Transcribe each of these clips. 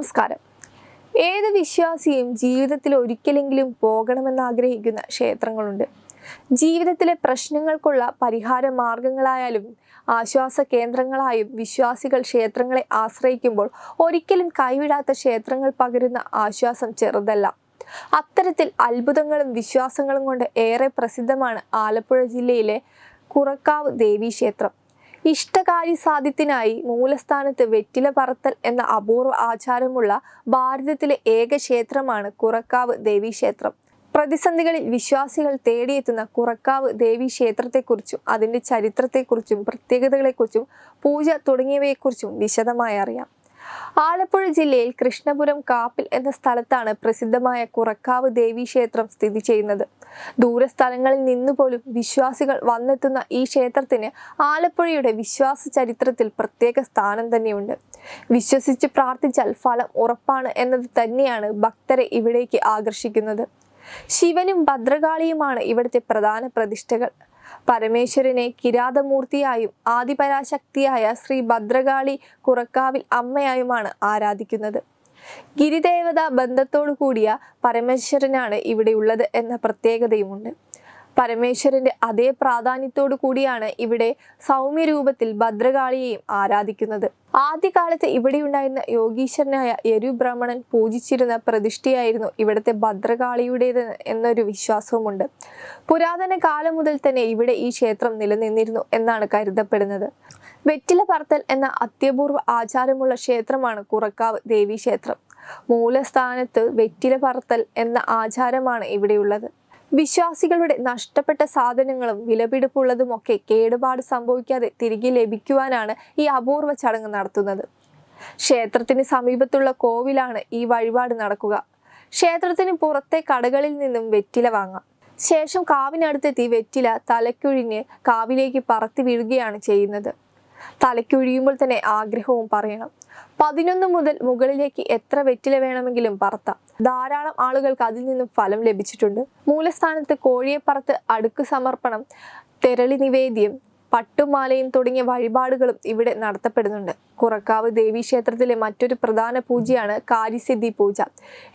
നമസ്കാരം. ഏത് വിശ്വാസിയും ജീവിതത്തിൽ ഒരിക്കലെങ്കിലും പോകണമെന്ന് ആഗ്രഹിക്കുന്ന ക്ഷേത്രങ്ങളുണ്ട്. ജീവിതത്തിലെ പ്രശ്നങ്ങൾക്കുള്ള പരിഹാര മാർഗങ്ങളായാലും ആശ്വാസ കേന്ദ്രങ്ങളായും വിശ്വാസികൾ ക്ഷേത്രങ്ങളെ ആശ്രയിക്കുമ്പോൾ ഒരിക്കലും കൈവിടാത്ത ക്ഷേത്രങ്ങൾ പകരുന്ന ആശ്വാസം ചെറുതല്ല. അത്തരത്തിൽ അത്ഭുതങ്ങളും വിശ്വാസങ്ങളും കൊണ്ട് ഏറെ പ്രസിദ്ധമാണ് ആലപ്പുഴ ജില്ലയിലെ കുറക്കാവ് ദേവീക്ഷേത്രം. ഇഷ്ടകാര്യ സാധ്യത്തിനായി മൂലസ്ഥാനത്ത് വെറ്റില പറത്തൽ എന്ന അപൂർവ ആചാരമുള്ള ഭാരതത്തിലെ ഏക ക്ഷേത്രമാണ് കുറക്കാവ് ദേവീക്ഷേത്രം പ്രതിസന്ധികളിൽ വിശ്വാസികൾ തേടിയെത്തുന്ന കുറക്കാവ് ദേവി ക്ഷേത്രത്തെക്കുറിച്ചും അതിന്റെ ചരിത്രത്തെക്കുറിച്ചും പ്രത്യേകതകളെക്കുറിച്ചും പൂജ തുടങ്ങിയവയെക്കുറിച്ചും വിശദമായി അറിയാം. ആലപ്പുഴ ജില്ലയിൽ കൃഷ്ണപുരം കാപ്പിൽ എന്ന സ്ഥലത്താണ് പ്രസിദ്ധമായ കുറക്കാവ് ദേവി ക്ഷേത്രം സ്ഥിതി ചെയ്യുന്നത്. ദൂരസ്ഥലങ്ങളിൽ നിന്നുപോലും വിശ്വാസികൾ വന്നെത്തുന്ന ഈ ക്ഷേത്രത്തിന് ആലപ്പുഴയുടെ വിശ്വാസ ചരിത്രത്തിൽ പ്രത്യേക സ്ഥാനം തന്നെയുണ്ട്. വിശ്വസിച്ച് പ്രാർത്ഥിച്ചാൽ ഫലം ഉറപ്പാണ് എന്നത് തന്നെയാണ് ഭക്തരെ ഇവിടേക്ക് ആകർഷിക്കുന്നത്. ശിവനും ഭദ്രകാളിയുമാണ് ഇവിടുത്തെ പ്രധാന പ്രതിഷ്ഠകൾ. പരമേശ്വരനെ കിരാതമൂർത്തിയായും ആദിപരാശക്തിയായ ശ്രീ ഭദ്രകാളി കുറക്കാവിൽ അമ്മയായുമാണ് ആരാധിക്കുന്നത്. ഗിരിദേവത ബന്ധത്തോടു കൂടിയ പരമേശ്വരനാണ് ഇവിടെയുള്ളത് എന്ന പ്രത്യേകതയുമുണ്ട്. പരമേശ്വരന്റെ അതേ പ്രാധാന്യത്തോടു കൂടിയാണ് ഇവിടെ സൗമ്യ രൂപത്തിൽ ഭദ്രകാളിയെയും ആരാധിക്കുന്നത്. ആദ്യകാലത്ത് ഇവിടെയുണ്ടായിരുന്ന യോഗീശ്വരനായ യരുബ്രഹ്മണൻ പൂജിച്ചിരുന്ന പ്രതിഷ്ഠയായിരുന്നു ഇവിടുത്തെ ഭദ്രകാളിയുടേത് എന്നൊരു വിശ്വാസവുമുണ്ട്. പുരാതന കാലം മുതൽ തന്നെ ഇവിടെ ഈ ക്ഷേത്രം നിലനിന്നിരുന്നു എന്നാണ് കരുതപ്പെടുന്നത്. വെറ്റില പറത്തൽ എന്ന അത്യപൂർവ ആചാരമുള്ള ക്ഷേത്രമാണ് കുറക്കാവ് ദേവീക്ഷേത്രം. മൂലസ്ഥാനത്ത് വെറ്റില പറത്തൽ എന്ന ആചാരമാണ് ഇവിടെയുള്ളത്. വിശ്വാസികളുടെ നഷ്ടപ്പെട്ട സാധനങ്ങളും വിലപിടിപ്പുള്ളതുമൊക്കെ കേടുപാട് സംഭവിക്കാതെ തിരികെ ലഭിക്കുവാനാണ് ഈ അപൂർവ ചടങ്ങ് നടത്തുന്നത്. ക്ഷേത്രത്തിന് സമീപത്തുള്ള കോവിലാണ് ഈ വഴിപാട് നടക്കുക. ക്ഷേത്രത്തിന് പുറത്തെ കടകളിൽ നിന്നും വെറ്റില വാങ്ങാം. ശേഷം കാവിനടുത്തെത്തി വെറ്റില തലക്കുഴിഞ്ഞ് കാവിലേക്ക് പറത്തി വീഴുകയാണ് ചെയ്യുന്നത്. തലയ്ക്കൊഴിയുമ്പോൾ തന്നെ ആഗ്രഹവും പറയണം. പതിനൊന്ന് മുതൽ മുകളിലേക്ക് എത്ര വെറ്റില വേണമെങ്കിലും പറത്താം. ധാരാളം ആളുകൾക്ക് അതിൽ നിന്നും ഫലം ലഭിച്ചിട്ടുണ്ട്. മൂലസ്ഥാനത്ത് കോഴിയെ പറത്ത് അടുക്ക് സമർപ്പണം തെരളി നിവേദ്യം പട്ടുമാലയും തുടങ്ങിയ വഴിപാടുകളും ഇവിടെ നടത്തപ്പെടുന്നുണ്ട്. കുറക്കാവ് ദേവീക്ഷേത്രത്തിലെ മറ്റൊരു പ്രധാന പൂജയാണ് കാര്യസിദ്ധി പൂജ.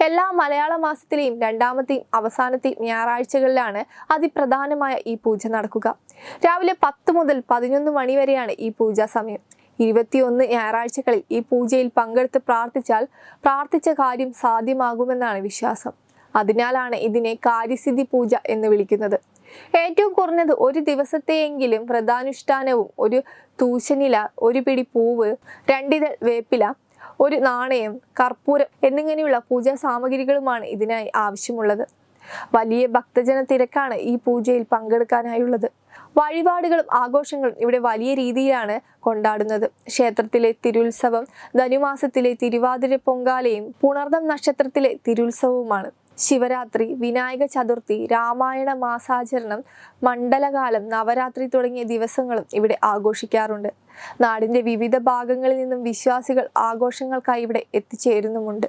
എല്ലാ മലയാള മാസത്തിലെയും രണ്ടാമത്തെയും അവസാനത്തെയും ഞായറാഴ്ചകളിലാണ് അതിപ്രധാനമായ ഈ പൂജ നടക്കുക. രാവിലെ പത്ത് മുതൽ പതിനൊന്ന് മണി വരെയാണ് ഈ പൂജാ സമയം. ഇരുപത്തിയൊന്ന് ഞായറാഴ്ചകളിൽ ഈ പൂജയിൽ പങ്കെടുത്ത് പ്രാർത്ഥിച്ചാൽ പ്രാർത്ഥിച്ച കാര്യം സാധ്യമാകുമെന്നാണ് വിശ്വാസം. അതിനാലാണ് ഇതിനെ കാര്യസിദ്ധി പൂജ എന്ന് വിളിക്കുന്നത്. ഏറ്റവും കുറഞ്ഞത് ഒരു ദിവസത്തെയെങ്കിലും വ്രതാനുഷ്ഠാനവും ഒരു തൂശനില ഒരു പിടി പൂവ് രണ്ടിതൾ വേപ്പില ഒരു നാണയം കർപ്പൂരം എന്നിങ്ങനെയുള്ള പൂജാ സാമഗ്രികളുമാണ് ഇതിനായി ആവശ്യമുള്ളത്. വലിയ ഭക്തജന തിരക്കാണ് ഈ പൂജയിൽ പങ്കെടുക്കാനായുള്ളത്. വഴിപാടുകളും ആഘോഷങ്ങളും ഇവിടെ വലിയ രീതിയിലാണ് കൊണ്ടാടുന്നത്. ക്ഷേത്രത്തിലെ തിരുത്സവം ധനുമാസത്തിലെ തിരുവാതിര പൊങ്കാലയും പുണർദം നക്ഷത്രത്തിലെ തിരുത്സവവുമാണ്. ശിവരാത്രി വിനായക ചതുർത്ഥി രാമായണ മാസാചരണം മണ്ഡലകാലം നവരാത്രി തുടങ്ങിയ ദിവസങ്ങളും ഇവിടെ ആഘോഷിക്കാറുണ്ട്. നാടിന്റെ വിവിധ ഭാഗങ്ങളിൽ നിന്നും വിശ്വാസികൾ ആഘോഷങ്ങൾക്കായി ഇവിടെ എത്തിച്ചേരുന്നുമുണ്ട്.